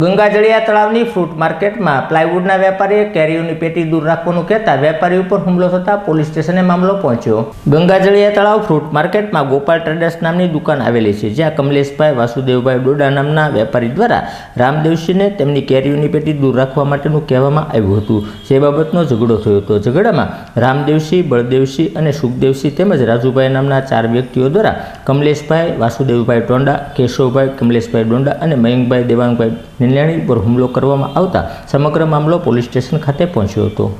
ગંગાજળિયા તળાવની ફ્રૂટ માર્કેટમાં પ્લાયવુડના વેપારીએ કેરીઓની પેટી દૂર રાખવાનું કહેતા વેપારી ઉપર હુમલો થતા પોલીસ સ્ટેશને મામલો પહોંચ્યો. ગંગાજળિયા તળાવ ફ્રૂટ માર્કેટમાં ગોપાલ ટ્રેડર્સ નામની દુકાન આવેલી છે, જ્યાં કમલેશભાઈ વાસુદેવભાઈ ડોડા નામના વેપારી દ્વારા રામદેવસિંહને તેમની કેરીઓની પેટી દૂર રાખવા માટેનું કહેવામાં આવ્યું હતું. જે બાબતનો ઝઘડો થયો હતો. ઝઘડામાં રામદેવસિંહ, બળદેવસિંહ અને સુખદેવસિંહ તેમજ રાજુભાઈ નામના ચાર વ્યક્તિઓ દ્વારા કમલેશભાઈ, વાસુદેવભાઈ ટોંડા, કેશવભાઈ, કમલેશભાઈ ડોંડા અને મયંકભાઈ દેવાંગભાઈ નિર્યાણી પર હુમલો કરવામાં આવતા સમગ્ર મામલો પોલીસ સ્ટેશન ખાતે પહોંચ્યો હતો.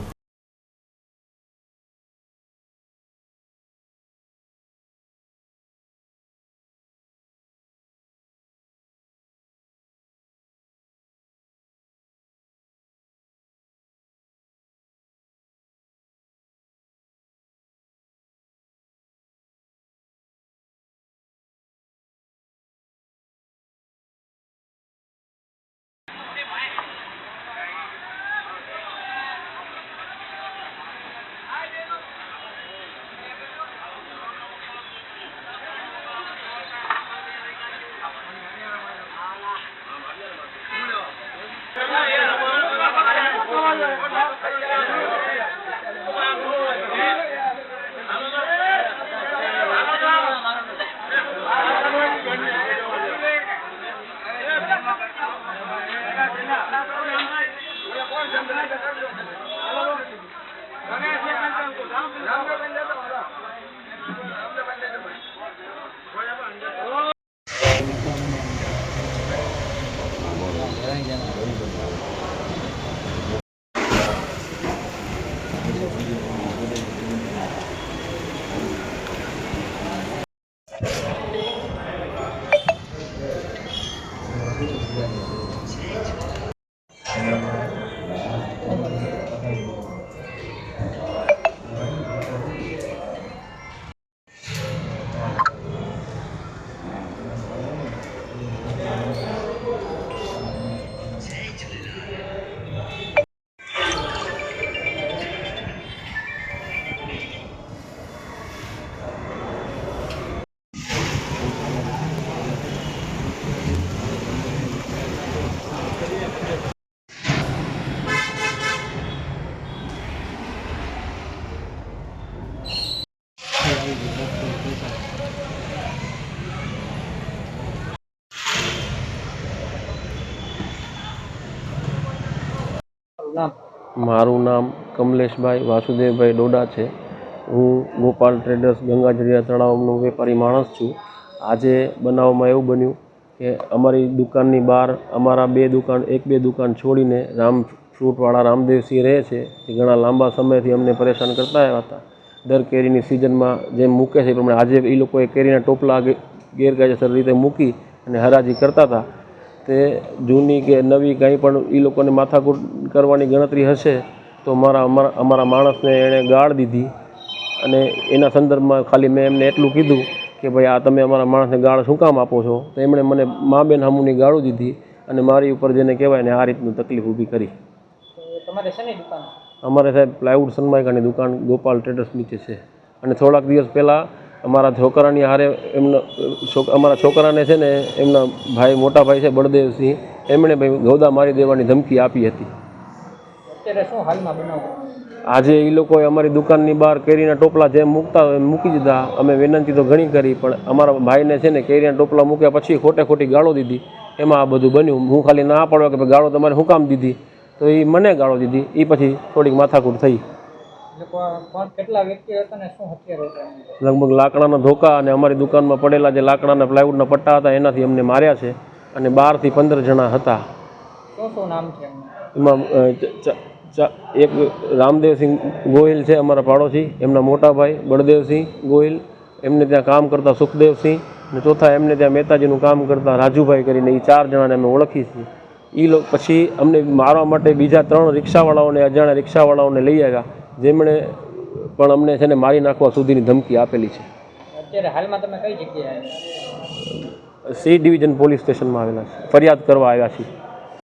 મારું નામ કમલેશભાઈ વાસુદેવભાઈ ડોડા છે. હું ગોપાલ ટ્રેડર્સ ગંગાજળિયા તળાવનો વેપારી માણસ છું. આજે બનાવમાં એવું બન્યું કે અમારી દુકાનની બહાર અમારા બે દુકાન, એક બે દુકાન છોડીને રામ ફ્રૂટવાળા રામદેવસિંહ રહે છે. એ ઘણા લાંબા સમયથી અમને પરેશાન કરતા આવ્યા હતા. દર કેરીની સિઝનમાં જેમ મૂકે છે એ પ્રમાણે આજે એ લોકોએ કેરીના ટોપલા ગેરકાયદેસર રીતે મૂકી અને હરાજી કરતા હતા. તે જૂની કે નવી કંઈ પણ એ લોકોને માથાકૂટ કરવાની ગણતરી હશે તો મારા અમારા અમારા માણસને એણે ગાળ દીધી. અને એના સંદર્ભમાં ખાલી મેં એમને એટલું કીધું કે ભાઈ આ તમે અમારા માણસને ગાળ શું કામ આપો છો? તો એમણે મને મા બેન હમુની ગાળું દીધી અને મારી ઉપર જેને કહેવાય ને આ રીતનું તકલીફ ઊભી કરી. તમારે અમારે સાહેબ પ્લાયવુડ સનમાઇકાની દુકાન ગોપાલ ટ્રેડર્સ નીચે છે. અને થોડાક દિવસ પહેલાં અમારા છોકરાની હારે એમનો છોક અમારા છોકરાને છે ને એમના ભાઈ મોટા ભાઈ છે બળદેવસિંહ એમણે ભાઈ ગૌદા મારી દેવાની ધમકી આપી હતી. આજે એ લોકોએ અમારી દુકાનની બહાર કેરીના ટોપલા જેમ મૂકતા હોય એમ મૂકી દીધા. અમે વિનંતી તો ઘણી કરી પણ અમારા ભાઈને છે ને કેરીના ટોપલા મૂક્યા પછી ખોટે ખોટી ગાળો દીધી. એમાં આ બધું બન્યું. હું ખાલી ના પાડવા કે ગાળો તમારે હું કામ દીધી? તો એ મને ગાળો દીધી. એ પછી થોડીક માથાકૂટ થઈ. લગભગ લાકડાના ધોકા અને અમારી દુકાનમાં પડેલા જે લાકડાના પ્લાયવુડના પટ્ટા હતા એનાથી અમને માર્યા છે અને બારથી પંદર જણા હતા. એમાં એક રામદેવસિંહ ગોહિલ છે અમારા પાડોશી એમના મોટા ભાઈ બળદેવસિંહ ગોહિલ એમને ત્યાં કામ કરતા સુખદેવસિંહ અને ચોથા એમને ત્યાં મહેતાજીનું કામ કરતા રાજુભાઈ કરીને એ ચાર જણાને અમે ઓળખી છીએ. એ લોકો પછી અમને મારવા માટે બીજા ત્રણ રિક્ષાવાળાઓને અજાણ્યા રિક્ષાવાળાઓને લઈ આવ્યા. જેમણે પણ અમને છે ને મારી નાખવા સુધીની ધમકી આપેલી છે. અત્યારે હાલમાં તમે કઈ જગ્યાએ સી ડિવિઝન પોલીસ સ્ટેશનમાં આવેલા છે. ફરિયાદ કરવા આવ્યા છીએ.